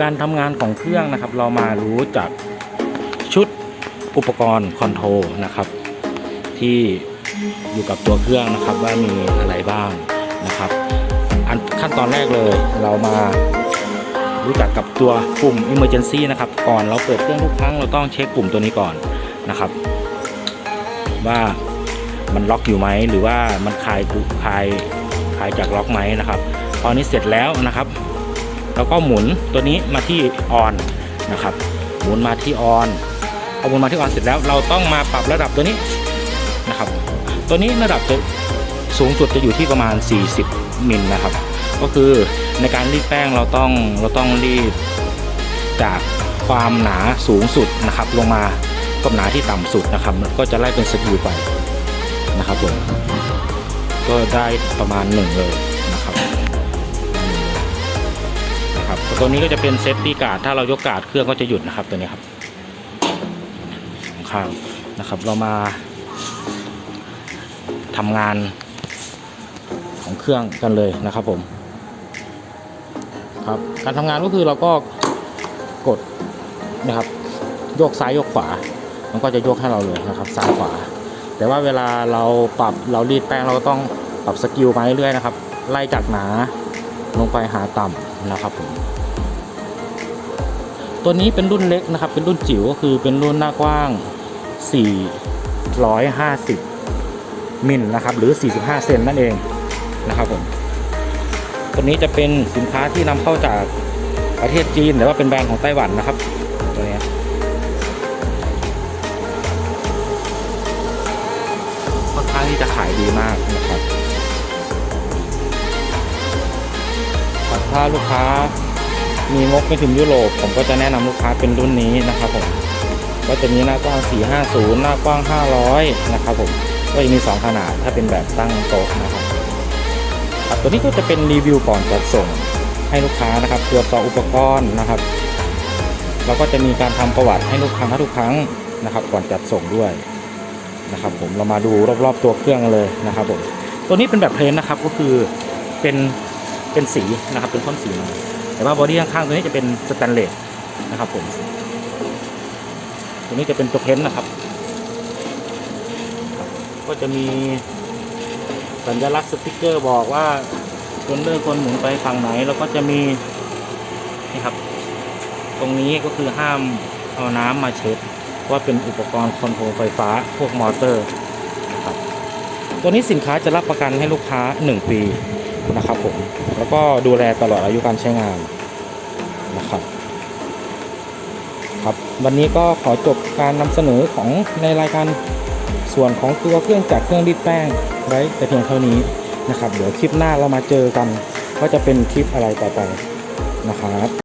การทำงานของเครื่องนะครับ เรามารู้จากชุดอุปกรณ์คอนโทรลนะครับ ที่อยู่กับตัวเครื่องนะครับว่ามีอะไรบ้างนะครับอันขั้นตอนแรกเลยเรามารู้จักกับตัวปุ่ม emergency นะครับ ก่อนเราเปิดเครื่องทุกครั้งเราต้องเช็คปุ่มตัวนี้ก่อนนะครับ ว่ามันล็อกอยู่ไหมหรือว่ามันคลายคลายคลายจากล็อกไหมนะครับ พอนี้เสร็จแล้วนะครับ แล้วก็หมุนตัวนี้มาที่ออนนะครับหมุนมาที่ออนพอาหมุนมาที่ออนเสร็จแล้ว เราต้องมาปรับระดับตัวนี้นะครับ ตัวนี้ระดับจะสูงสุดจะอยู่ที่ประมาณ 40มิลนะครับ ก็คือในการรีดแป้งเราต้องเราต้องรีดจากความหนาสูงสุดนะครับ ลงมากับหนาที่ต่ำสุดนะครับ ก็จะไล่เป็นสกิลไปนะครับผมก็ได้ประมาณหนึ่งเลยนะครับ นะครับตัวนี้ก็จะเป็นเซฟตี้การ์ดถ้าเรายกการ์ดเครื่องก็จะหยุดนะครับตัวนี้ครับสองข้างนะครับ เรามาทำงานของเครื่องกันเลยนะครับผมครับการทำงานก็คือเราก็กดนะครับโยกซ้ายโยกขวา มันก็จะโยกให้เราเลยนะครับซ้ายขวา แต่ว่าเวลาเราปรับเรารีดแป้งเราก็ต้องปรับสกิลไปเรื่อยๆนะครับ ไล่จากหนา ลงไปหาต่ำนะครับผมตัวนี้เป็นรุ่นเล็กนะครับ เป็นรุ่นจิ๋วก็คือเป็นรุ่นหน้ากว้าง 450 มิลนะครับ หรือ 45 เซนนั่นเองนะครับผม ตัวนี้จะเป็นสินค้าที่นำเข้าจากประเทศจีนแต่ว่าเป็นแบรนด์ของไต้หวันนะครับ ตัวนี้ค่อนข้างที่จะขายดีมากนะครับ ถ้าลูกค้ามีงบไม่ถึงยุโรป ผมก็จะแนะนำลูกค้าเป็นรุ่นนี้นะครับผมก็จะมีหน้ากว้าง 450 หน้ากว้าง 500 นะครับผมก็จะมี 2 ขนาดถ้าเป็นแบบตั้งโต๊ะนะครับครับตัวนี้ก็จะเป็นรีวิวก่อนจัดส่งให้ลูกค้านะครับตรวจสอบอุปกรณ์นะครับเราก็จะมีการทำประวัติให้ลูกค้าทุกครั้งนะครับ ก่อนจัดส่งด้วยนะครับผมเรามาดูรอบๆตัวเครื่องเลยนะครับผมตัวนี้เป็นแบบเพลนนะครับก็คือเป็น เป็นสีนะครับเป็นท่อนสีมาแต่ว่าบอดี้ข้างๆตัวนี้จะเป็นสแตนเลสนะครับผมตัวนี้จะเป็นตัวเพนนะครับ ก็จะมีสัญลักษณ์สติกเกอร์บอกว่าคนเลื่อนคนหมุนไปฝั่งไหน แล้วก็จะมีนี่ครับ ตรงนี้ก็คือห้ามเอาน้ำมาเช็ดว่าเป็นอุปกรณ์คอนโทรลไฟฟ้าพวกมอเตอร์นะครับตัวนี้สินค้าจะรับประกันให้ลูกค้า 1 ปี นะครับผมแล้วก็ดูแลตลอดอายุการใช้งานนะครับครับวันนี้ก็ขอจบการนำเสนอของในรายการส่วนของตัวเครื่องจักรเครื่องรีดแป้งไว้แต่เพียงเท่านี้นะครับ เดี๋ยวคลิปหน้าเรามาเจอกันว่าจะเป็นคลิปอะไรต่อไปนะครับ